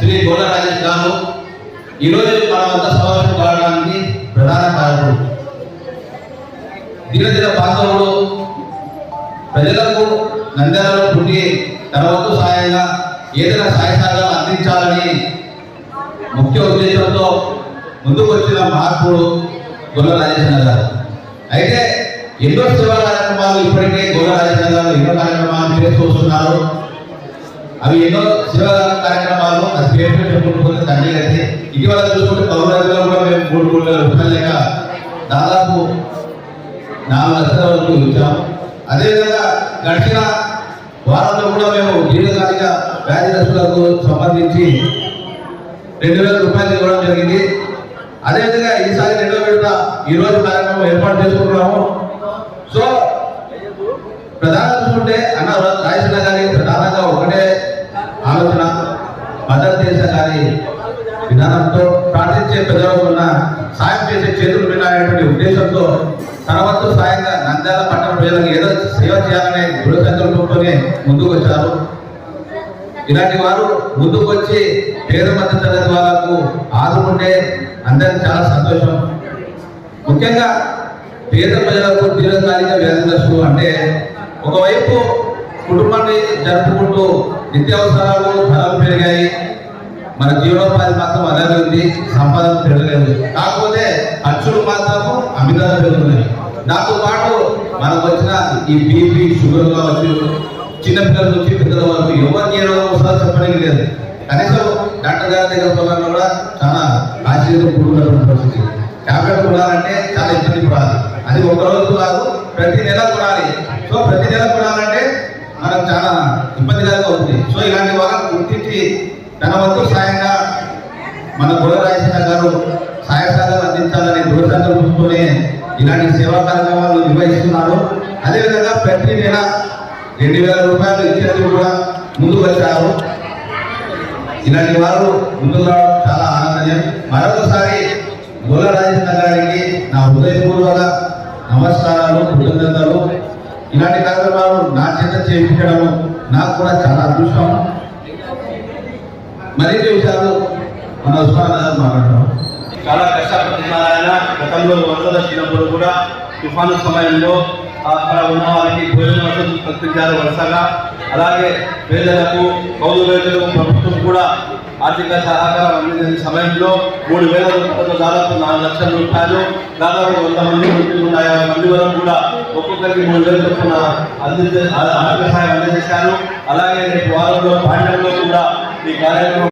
శ్రీ గోడ రాజేష్ గారు ఈరోజు మన వద్ద సమావేశం కావడానికి ప్రధాన కారణం దినదిన ప్రాంతంలో ప్రజలకు నంద్యాలలో పుట్టి తన వంతు సహాయంగా ఏదైనా సహాయ సహకారం అందించాలని ముఖ్య ఉద్దేశంతో ముందుకు వచ్చిన మహాత్ముడు గొల్ల రాజేశ్వర గారు. అయితే ఎన్నో సేవా కార్యక్రమాలు ఇప్పటికే గొల్ల రాజేశ్వర గారు ఎన్నో కార్యక్రమాలు చేస్తూ వస్తున్నారు. అవి ఎన్నో శివ కార్యక్రమాలు అది పేరు చెప్పుకుంటుంది తండ్రి అయితే ఇటీవల చూసుకుంటే పౌరులలో కూడా మేము మూడు మూడు వేల రూపాయలు లేక దాదాపు నాలుగు లక్షల వరకు ఇచ్చాము అదేవిధంగా గడిచిన వారంలో కూడా మేము దీర్ఘకాలిక వ్యాధిగ్రస్తులకు సంబంధించి రెండు వేల రూపాయలు ఇవ్వడం జరిగింది. అదేవిధంగా ఈసారి రెండో విడత ఈ రోజు కార్యక్రమం ఏర్పాటు చేసుకుంటున్నాము. సో ప్రధానంగా చూసుకుంటే అన్న రాజేశ్వర గారి ప్రధానంగా ఒకటే ఆలోచన మదర్ తెరీసా గారి విధానంతో ప్రార్థించే ప్రజలకు ఉన్న సాయం చేసే చేతులు వినాలనేటువంటి ఉద్దేశంతో తన సాయంగా నంద్యాల పట్టణ ప్రజలకు ఏదో సేవ చేయాలనే దృఢ సంకల్పంతోనే ముందుకు వచ్చారు ఇలాంటి వారు ముందుకు వచ్చి పేద మధ్య తరగతి వాళ్ళకు ఆదుకుంటే అందరికి చాలా సంతోషం. ముఖ్యంగా పేద ప్రజలకు దీర్ఘకాలిక వ్యాధిగ్రస్తులు అంటే ఒకవైపు కుటుంబాన్ని జరుపుకుంటూ నిత్యావసరాలు ధరలు పెరిగాయి. మన జీవనోపాధి మాత్రం అలాగే ఉంది సంపాదన పెరగలేదు. కాకపోతే ఖర్చులు మాత్రము అమితాలు పెరుగుతున్నాయి. దాంతో పాటు మనకు వచ్చిన ఈ బీపీ షుగర్ కావచ్చు చిన్నపిల్లల నుంచి పెద్దల వరకు ఎవరిని ఏ రోగం వస్తుందో చెప్పడానికి లేదు. కనీసం డాక్టర్ గారి దగ్గర పోవాలని కూడా చాలా ఆశ్చర్యం కూడుకున్నటువంటి పరిస్థితి. ట్యాబ్లెట్ కొనాలంటే చాలా ఇబ్బంది పడాలి. అది ఒక రోజు కాదు ప్రతి నెల కొనాలి. సో ప్రతి నెల కొనాలంటే మనకు చాలా ఇబ్బందికరంగా అవుతుంది సో ఇలాంటి వాళ్ళని గుర్తించి తన వంతు సాయంగా మన గురరాజేశ్వర గారు సహాయ సహకారం అందించాలని దృఢ ఇలాంటి సేవా కార్యక్రమాలు నిర్వహిస్తున్నారు. అదేవిధంగా ప్రతి నెల రెండు వేల రూపాయలు ఇచ్చేందుకు కూడా ముందుకు వచ్చారు. ఇలాంటి వారు ముందుకు రావడం చాలా ఆనందం మరొకసారి గోల గారికి నా హృదయపూర్వక నమస్కారాలు కృతజ్ఞతలు. ఇలాంటి కార్యక్రమాలు నా చేత చేయించడం నాకు కూడా చాలా అదృష్టం. మరిన్ని విషయాలు మన ఉస్మాన్ మాట్లాడతాం చాలా కష్టపడుతున్నారు ఆయన. గతంలో వరదలు వచ్చినప్పుడు కూడా తుఫాను సమయంలో అక్కడ ఉన్న వారికి భోజన వసతులు కల్పించారు వరుసగా. అలాగే పేదలకు కౌలు రైతులకు ప్రభుత్వం కూడా ఆర్థిక సహకారం అందించిన సమయంలో మూడు వేల రూపాయలు దాదాపు నాలుగు లక్షల రూపాయలు దాదాపు వంద మంది ఉన్నాయా నూట యాభై మంది వరకు కూడా ఒక్కొక్కరికి మూడు వేల చొప్పున అందించే ఆర్థిక సహాయం అందజేశారు అలాగే రేపు వారంలో పాండ్యంలో కూడా ఈ కార్యక్రమం